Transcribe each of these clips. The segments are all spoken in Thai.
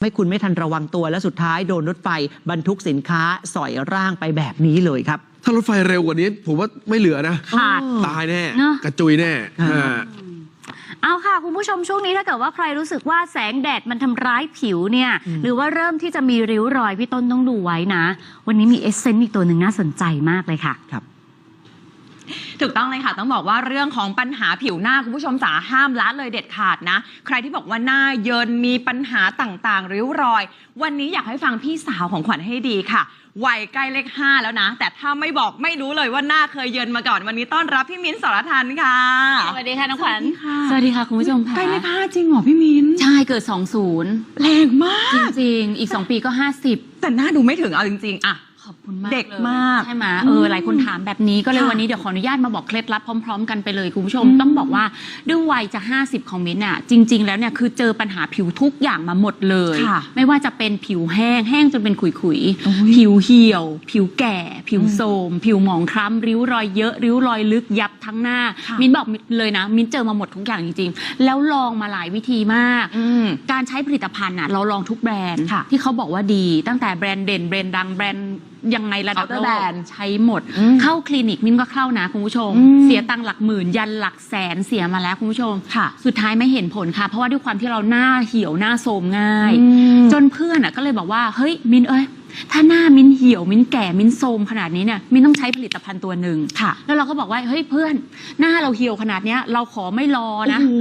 ไม่คุณไม่ทันระวังตัวและสุดท้ายโดนรถไฟบรรทุกสินค้าสอยร่างไปแบบนี้เลยครับ ถ้ารถไฟเร็วกว่านี้ ผมว่าไม่เหลือนะ ขาด ตายแน่ เนอะ กระจุยแน่อ่า อ่า เอาค่ะ คุณผู้ชมช่วงนี้ถ้าเกิดว่าใครรู้สึกว่าแสงแดดมันทำร้ายผิวเนี่ย หรือว่าเริ่มที่จะมีริ้วรอยพี่ต้นต้องดูไว้นะ วันนี้มีเอเซนต์อีกตัวหนึ่งน่าสนใจมากเลยค่ะ ครับ ถูกต้องเลยค่ะ ต้องบอกว่าเรื่องของปัญหาผิวหน้าคุณผู้ชมจ๋าห้ามละเลยเด็ดขาดนะ ใครที่บอกว่าหน้าเยินมีปัญหาต่างๆ ริ้วรอย วันนี้อยากให้ฟังพี่สาวของขวัญให้ดีค่ะวัยใกล้เลขห้าแล้วนะ แต่ถ้าไม่บอกไม่รู้เลยว่าหน้าเคยเยินมาก่อนวันนี้ต้อนรับพี่มิ้นท์สรทันค่ะ สวัสดีค่ะน้องขวัญสวัสดีค่ะสวัสดีค่ะคุณผู้ชมค่ะ ใกล้เลขห้าจริงเหรอพี่มิ้นท์ใช่เกิด 20 แรงมาก จริง ๆ อีก 2 ปีก็ 50 แต่หน้าดูไม่ถึงเอาจริง ๆอะ ขอบคุณมากเด็กลยมากใช่ไหมเออหลายคนถามแบบนี้ก็เลยค่ะวันนี้เดี๋ยวขออนุญาตมาบอกเคล็ดลับพร้อม ๆ กันไปเลยคุณผู้ชมอืมต้องบอกว่าด้วยวัยจะ 50 ของมิ้นท์อะจริง ๆ แล้วเนี่ยคือเจอปัญหาผิวทุกอย่างมาหมดเลยค่ะไม่ว่าจะเป็นผิวแห้งแห้งจนเป็นขุยโอ้ยๆผิวเหี่ยว ผิวแก่ ผิวโทรมผิวหมองคล้ำริ้วรอยเยอะ ริ้วรอยลึกยับทั้งหน้าค่ะมิ้นบอกเลยนะ มิ้นเจอมาหมดทุกอย่างจริงๆ แล้วลองมาหลายวิธีมากอืมการใช้ผลิตภัณฑ์น่ะเราลองทุกแบรนด์ค่ะที่เขาบอกว่าดีตั้งแต่แบรนด์เด่นแบรนด์ดังแบรนด์ ยังไงระดับ Counter โลแบรกนด์ใช้หมด อืมเข้าคลินิกมิ้นก็เข้านะคุณผู้ชม อืม เสียตังค์หลักหมื่นยันหลักแสนเสียมาแล้วคุณผู้ชม ค่ะ สุดท้ายไม่เห็นผลค่ะ เพราะว่าด้วยความที่เราหน้าเหี่ยวหน้าโทรมง่าย อืม จนเพื่อนอะก็เลยบอกว่า เฮ้ยมินเอ้ย ถ้าหน้ามินเหี่ยวมินแก่มินโทรมขนาดนี้เนี่ยมินต้องใช้ผลิตภัณฑ์ตัวหนึ่งค่ะ แล้วเราก็บอกว่าเฮ้ยเพื่อนหน้าเราเหี่ยวขนาดเนี้ยเราขอไม่รอนะโอ้โห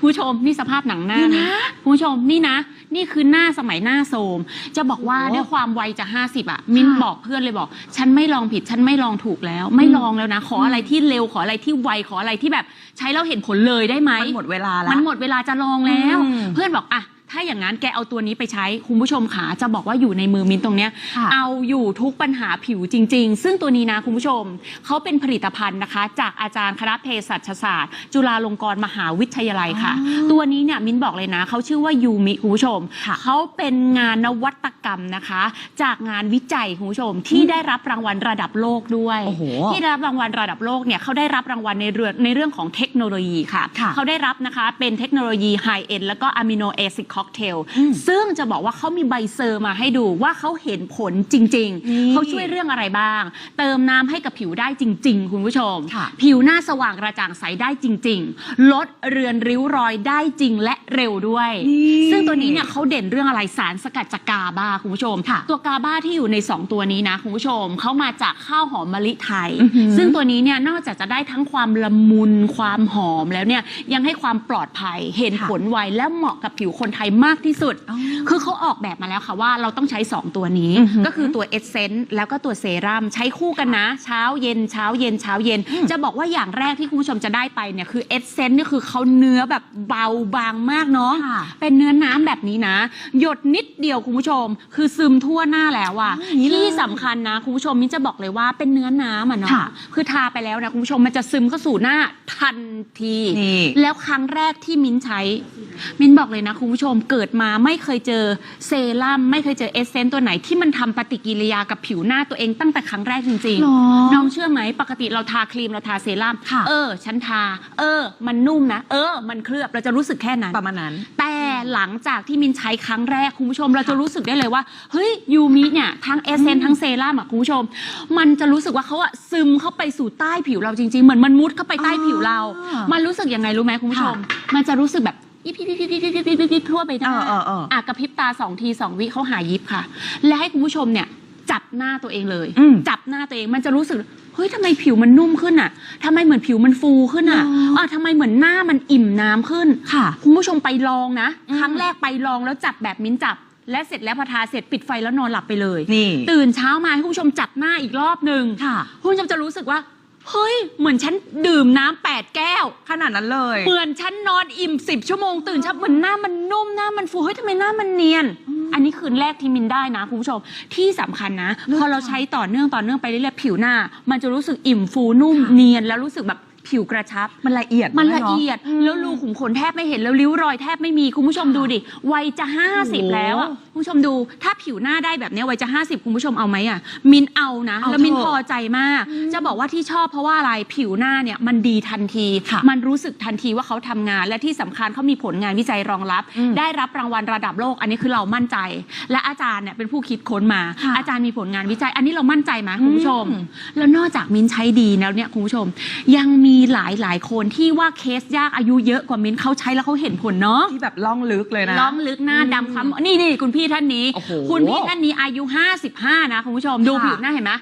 คุณผู้ชมนี่สภาพหนังหน้านี่นะนะคุณผู้ชมนี่นะ นี่คือหน้าสมัยหน้าโทรมจะบอกว่าโอ้โหด้วยความวัยจะ 50อะมิ้นค่ะบอกเพื่อนเลยบอก ฉันไม่ลองผิดฉันไม่ลองถูกแล้ว ไม่อืมลองแล้วนะ ขออะไรที่เร็วขออะไรที่ไวขออะไรที่แบบ ใช้แล้วเห็นผลเลยได้ไหมมันหมดเวลาแล้วมันหมดเวลาจะลองแล้วอืมเพื่อนบอกอะ ถ้าอย่างนั้นแกเอาตัวนี้ไปใช้ คุณผู้ชมขาจะบอกว่าอยู่ในมือมิ้นตรงเนี้ยค่ะเอาอยู่ทุกปัญหาผิวจริง ๆ ซึ่งตัวนี้นะคุณผู้ชมเขาเป็นผลิตภัณฑ์นะคะ จากอาจารย์คณะเภสัชศาสตร์ จุฬาลงกรณ์มหาวิทยาลัยค่ะ อ๋อตัวนี้เนี่ยมิ้นบอกเลยนะเขาชื่อว่ายูมิคุณผู้ชมค่ะเขาเป็นงานนวัตกรรมนะคะ จากงานวิจัยคุณผู้ชมที่ได้รับรางวัลระดับโลกด้วยโอ้โหที่ได้รับรางวัลระดับโลกเนี่ยเขาได้รับรางวัลในเรื่องในเรื่องของเทคโนโลยีค่ะค่ะ เขาได้รับนะคะเป็นเทคโนโลยีไฮเอ็นแล้วก็อะมิโนแอซิดค็อกเทลอืมซึ่งจะบอกว่าเขามีใบเซอร์มาให้ดูว่าเขาเห็นผลจริงนี่ๆเขาช่วยเรื่องอะไรบ้าง เติมน้ำให้กับผิวได้จริง ๆ คุณผู้ชมค่ะผิวหน้าสว่างกระจ่างใสได้จริง ๆ ลดเรือนริ้วรอยได้จริงและเร็วด้วยนี่ซึ่งตัวนี้เนี่ยเขาเด่นเรื่องอะไรสารสกัดจากกาบาคุณผู้ชมค่ะตัวกาบาที่อยู่ใน 2 ตัวนี้นะคุณผู้ชมเขามาจากข้าวหอมมะลิไทยอื้อหือซึ่งตัวนี้เนี่ยนอกจากจะได้ทั้งความละมุนความหอมแล้วเนี่ยยังให้ความปลอดภัยเห็นค่ะผลไวและเหมาะกับผิวคนไทยมากที่สุดอ๋อคือเขาออกแบบมาแล้วค่ะว่าเราต้องใช้ 2 ตัวนี้อือหือก็คือตัวเอสเซนต์แล้วก็ตัวเซรั่มใช้คู่กันนะ เช้าเย็นเช้าเย็นเช้าเย็นอืมจะบอกว่าอย่างแรกที่คุณผู้ชมจะได้ไปเนี่ยคือเอสเซนต์นี่คือเขาเนื้อแบบเบาบางมากเนาะค่ะเป็นเนื้อน้ำแบบนี้นะ หยดนิดเดียวคุณผู้ชม คือซึมทั่วหน้าแล้วอะอ๋ออย่างนี้เลยที่สำคัญนะคุณผู้ชมมิ้นจะบอกเลยว่าเป็นเนื้อน้ำอะเนาะค่ะคือทาไปแล้วนะคุณผู้ชมมันจะซึมเข้าสู่หน้าทันทีนี่แล้วครั้งแรกที่มิ้นใช้ มิ้นบอกเลยนะคุณผู้ชมเกิดมาไม่เคยเจอเซรั่มไม่เคยเจอเอสเซนต์ตัวไหนที่มันทำปฏิกิริยากับผิวหน้าตัวเองตั้งแต่ครั้งแรกจริงหรอๆน้องเชื่อไหมปกติเราทาครีมเราทาเซรั่มค่ะ เออ ฉันทา เออ มันนุ่มนะ เออ มันเคลือบเราจะรู้สึกแค่นั้น ประมาณนั้น แต่หลังจากที่มินใช้ครั้งแรกคุณผู้ชม เราจะรู้สึกได้เลยว่า เฮ้ยยูมิเนี่ยทั้งเอเซนทั้งเซรั่มอะคุณผู้ชม มันจะรู้สึกว่าเขาอะซึมเข้าไปสู่ใต้ผิวเราจริงๆ เหมือนมันมุดเข้าไปใต้ผิวเราอ่ามัมันรู้สึกยังไงรู้ไหมคุณผู้ชม มันจะรู้สึกแบบ ยิบยิบยิบยิบยิบยิบยิบยิบทั่วไปหน้าออเออเอออะกระพริบตาสองทีสองวิเขาหายยิบค่ะ และให้คุณผู้ชมเนี่ยจับหน้าตัวเองเลย อืมจับหน้าตัวเองมันจะรู้สึกเฮ้ยทำไมผิวมันนุ่มขึ้นอะทำไมเหมือนผิวมันฟูขึ้นอะหรออ่ อะทำไมเหมือนหน้ามันอิ่มน้ำขึ้น ค่ะ คุณผู้ชมไปลองนะ อืม ครั้งแรกไปลองแล้วจับแบบมิ้นจับ และเสร็จแล้วพอทาเสร็จปิดไฟแล้วนอนหลับไปเลย นี่ ตื่นเช้ามาให้คุณผู้ชมจับหน้าอีกรอบหนึ่งค่ะ คุณผู้ชมจะรู้สึกว่า เฮ้ย เหมือนฉันดื่มน้ำแปดแก้ว ขนาดนั้นเลย เหมือนฉันนอนอิ่มสิบชั่วโมงตื่นเช้าเหมือนหน้ามันนุ่มหน้ามันฟูเฮ้ยทำไมหน้ามันเนียน อันนี้คืนแรกที่มินได้นะคุณผู้ชม ที่สำคัญนะ พอเราใช้ต่อเนื่องต่อเนื่องไปเรื่อยๆผิวหน้า มันจะรู้สึกอิ่มฟูนุ่มเนียนแล้วรู้สึกแบบ ผิวกระชับ มันละเอียดมันาละกเอียดอืมแล้วรูขุมขนแทบไม่เห็นแล้วริ้วรอยแทบไม่มีคุณผู้ชมดูดิวัยจะโอ้50โหแล้วอะคุณผู้ชมดูถ้าผิวหน้าได้แบบเนี้ยวัยจะ 50 คุณผู้ชมเอาไหมอะมินเอานะเอาแล้วมินเถอะพอใจมาก จะบอกว่าที่ชอบเพราะว่าอะไรผิวหน้าเนี่ยมันดีทันทีค่ะมันรู้สึกทันทีว่าเขาทำงาน และที่สำคัญเขามีผลงานวิจัยรองรับอืมได้รับรางวัลระดับโลก อันนี้คือเรามั่นใจ และอาจารย์เนี่ยเป็นผู้คิดค้นมาค่ะอาจารย์มีผลงานวิจัย อันนี้เรามั่นใจไหมคุณผู้ชมอืมแล้วนอกจากมิ้นใช้ดีแล้วเนี่ยคุณผู้ชม ยังมีหลายหลายๆคนที่ว่าเคสยากอายุเยอะกว่ามิ้นเขาใช้แล้วเขาเห็นผลเนาะที่แบบล่องลึกเลยนะล่องลึกหน้าดำคล้ำนี่นี่คุณพี่ท่านนี้โอ้โหคุณพี่ท่านนี้อายุ 55 นะคุณผู้ชมดูค่ะผิวหน้าเห็นไหม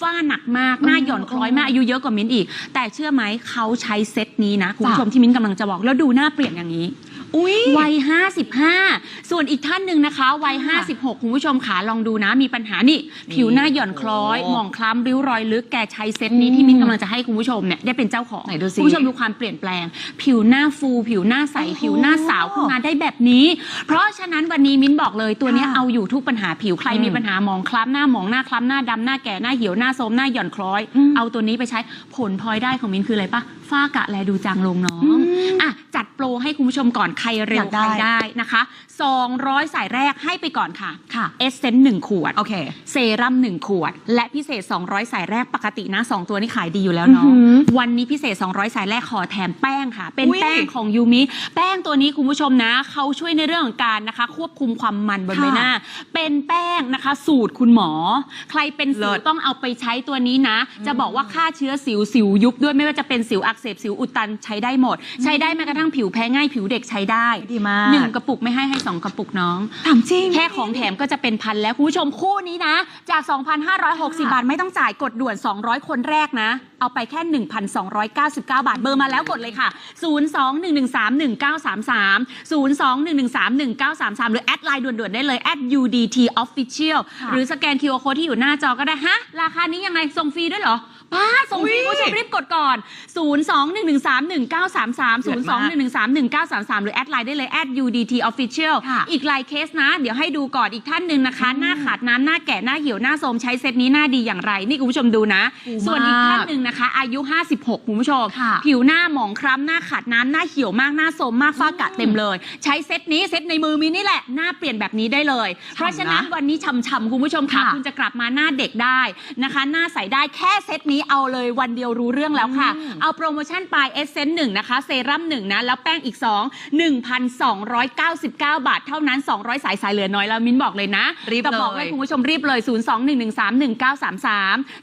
ฝ้าหนักมากหน้าหย่อนคล้อยมากอายุเยอะกว่ามิ้นอีก แต่เชื่อไหมเขาใช้เซตนี้นะคุณผู้ชมที่มิ้นกำลังจะบอกแล้วดูหน้าเปลี่ยนอย่างนี้ อุ้ย วัย 55 ส่วนอีกท่านหนึ่งนะคะ วัย ค่ะ56 คุณผู้ชมขาลองดูนะ มีปัญหานี่ ผิวหน้าหย่อนคล้อย โอ้หมองคล้ำ ริ้วรอยลึก แกใช้เซตนี้อืมที่มิ้นกำลังจะให้คุณผู้ชมเนี่ยได้เป็นเจ้าของ ไหนดูสิคุณผู้ชมดูความเปลี่ยนแปลง ผิวหน้าฟู ผิวหน้าใสโอ้โหผิวหน้าสาวขึ้นมาได้แบบนี้ เพราะฉะนั้นวันนี้มิ้นบอกเลยตัวเนี้ยค่ะเอาอยู่ทุกปัญหาผิว ใครอืมมีปัญหาหมองคล้ำหน้าหมองหน้าคล้ำหน้าดำหน้าแก่หน้าเหี่ยวหน้าโทรมหน้าหย่อนคล้อย อืม เอาตัวนี้ไปใช้ผลพลอยได้ของมิ้นคืออะไรปะ ฝ้ากระแลดูจางลงน้องอืมอะจัดโปรให้คุณผู้ชมก่อนใครเร็อวยากได้ ใครได้นะคะ 200 สายแรกให้ไปก่อนค่ะ ค่ะ เอสเซนต์หนึ่งขวด โอเค เซรั่ม1ขวด และพิเศษ 200 สายแรกปกตินะ 2 ตัวนี้ขายดีอยู่แล้วเนาะอือหือวันนี้พิเศษ 200 สายแรกขอแถมแป้งค่ะ เป็นอุ๊ย แป้งของยูมิแป้งตัวนี้คุณผู้ชมนะ เขาช่วยในเรื่องของการนะคะ ควบคุมความมันบนค่ะใบหน้า เป็นแป้งนะคะ สูตรคุณหมอ ใครเป็นสิเลิวศ ต้องเอาไปใช้ตัวนี้นะ จะบอกว่าฆ่าเชื้อสิวสิวยุบด้วยไม่ว่าจะเป็นสิวอักเสบสิวอุดตันใช้ได้หมด ใช้ได้แม้กระทั่งผิวแพ้ง่ายผิวเด็กใช้ได้ดีมากหนึ่งกระปุกไม่ให้ให้สองกระปุกน้อง ถามจริง แค่ของแถมก็จะเป็นพันแล้วคุณผู้ชมคู่นี้นะ จาก 2,560 บาทไม่ต้องจ่ายกดด่วน 200 คนแรกนะ เอาไปแค่ 1,299 บาทเบอร์มาแล้วกดเลยค่ะ 02-113-1933 02-113-1933 หรือแอดไลน์ด่วนๆได้เลย at UDT Official ค่ะหรือสแกน QR Code ที่อยู่หน้าจอก็ได้ฮะราคานี้ยังไงส่งฟรีด้วยเหรอป้าดส่งฟรีอุ๊ยคุณผู้ชมรีบกดก่อน02-113-1933เดือดมาก02-113-1933 หรือแอดไลน์ได้เลย at UDT Official ค่ะอีกหลายเคสนะ เดี๋ยวให้ดูก่อนอีกท่านหนึ่งนะคะ หน้าขาดน้ำหน้าแก่หน้าเหี่ยวหน้าโทรมใช้เซตนี้หน้าดีอย่างไร นี่คุณผู้ชมดูนะดีมากส่วนอีกท่านหนึ่งนะคะ อายุ 56คุณผู้ชมค่ะผิวหน้าหมองคล้ำหน้าขาดน้ำหน้าเหี่ยวมากหน้าโทรมมากฝ้ากระเต็มเลย ใช้เซตนี้เซตในมือมินนี่แหละหน้าเปลี่ยนแบบนี้ได้เลย เพราะฉะนั้นวันนี้ช่ำๆคุณผู้ชมค่ะค่ะคุณจะกลับมาหน้าเด็กได้นะคะ หน้าใสได้แค่เซตนี้เอาเลยวันเดียวรู้เรื่องแล้วค่ะอืมเอาโปรโมชั่นไปเอเซนหนึ่งนะคะ เซรั่มหนึ่งนะ แล้วแป้งอีก 2 1,299 บาท เท่านั้น 200 สายสายเหลือน้อยแล้วมิ้นบอกเลยนะรีบแต่บอกเลยให้คุณผู้ชมรีบเลย 02-113-1933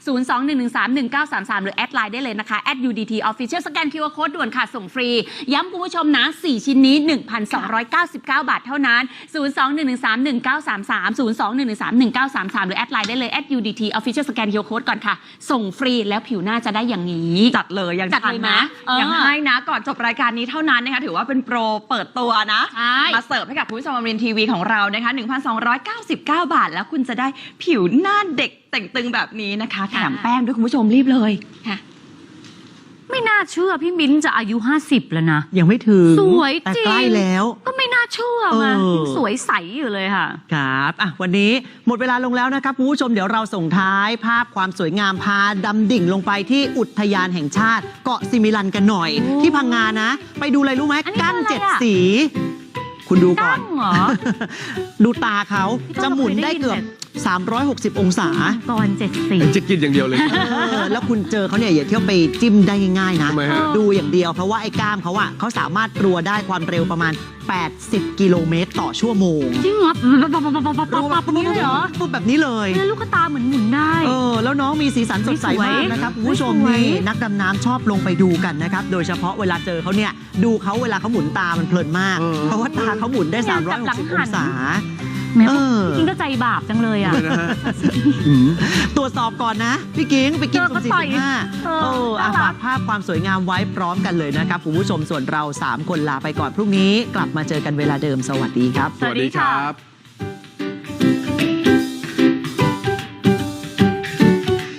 02-113-1933 หรือแอดไลน์ได้เลยนะคะ at UDT Official สแกน QR Code ด่วนค่ะ ส่งฟรี ย้ำคุณผู้ชมนะ 4 ชิ้นนี้ 1,299 บาทเท่านั้น 02-113-1933 02-113-1933 หรือแอดไลน์ได้เลย at UDT Official สแกน QR Code ก่อนค่ะ ส่งฟรีแล้วผิวหน้าจะได้อย่างนี้ จัดเลยยังจัดทันเลยไหมนะเออยังให้นะก่อนจบรายการนี้เท่านั้นนะคะถือว่าเป็นโปรเปิดตัวนะใช่มาเสิร์ฟให้กับคุณผู้ชมอมรินทีวีของเรานะคะ1,299 บาท แล้วคุณจะได้ผิวหน้าเด็กแต่งตึงแบบนี้นะคะแถมแป้งด้วยคุณผู้ชมรีบเลยค่ะ ไม่น่าเชื่อพี่มิ้นจะอายุ50แล้วนะ ยังไม่ถึงสวยจริงแต่ใกล้แล้ว ก็ไม่น่าเชื่อมาเออ ยังสวยใสอยู่เลยค่ะ ครับอะวันนี้หมดเวลาลงแล้วนะครับคุณผู้ชมเดี๋ยวเราส่งท้ายภาพความสวยงามพาดำดิ่งลงไปที่อุทยานแห่งชาติ เกาะซิมิลันกันหน่อย โอ้ที่พังงานะ ไปดูอะไรรู้ไหมอันนี้กั้งคืออะไรเจ็ดอะ สี คุณดูก่อกั้น งเหรอ ดูตาเขาพี่ต้นจะหมุนได้เกือบเคยได้ยิ 360 องศา ก่อนเจ็ดสี จะกินอย่างเดียวเลย เออแล้วคุณเจอเขาเนี่ยอย่าเที่ยวไปจิ้มได้ง่ายๆนะ ทำไมฮะ ดูอย่างเดียวเพราะว่าไอ้กล้ามเขาอะเขาสามารถรัวได้ความเร็วประมาณ 80 กิโลเมตรต่อชั่วโมงจริงเหรอปับปับปับปับปับปับปับนี้เลยเหรอปุ๊บแบบนี้เลยแล้วลูกตาเหมือนหมุนได้ เออแล้วน้องมีสีสันสดใสสวยมากนะครับคุณผู้ชมสวย นี่นักดำน้ำชอบลงไปดูกันนะครับ โดยเฉพาะเวลาเจอเขาเนี่ย ดูเขาเวลาเขาหมุนตามันเพลินมาก เออ เพราะว่าตาเขาหมุนได้อยากจับหลัง360หัอนงศา แม้เออจริงก็ใจบาปจังเลยอะเลยนะฮะอืมตรวจสอบก่อนนะ พี่กิ้งไปกินเออสุ่ก็มสี่ต่อยสุ่มห้าเออเอออะน่ารักฝากภาพความสวยงามไว้พร้อมกันเลยนะครับคุณผู้ชมส่วนเรา 3 คนลาไปก่อนพรุ่งนี้ กลับมาเจอกันเวลาเดิมสวัสดีครับ สวัสดีค่ะครับ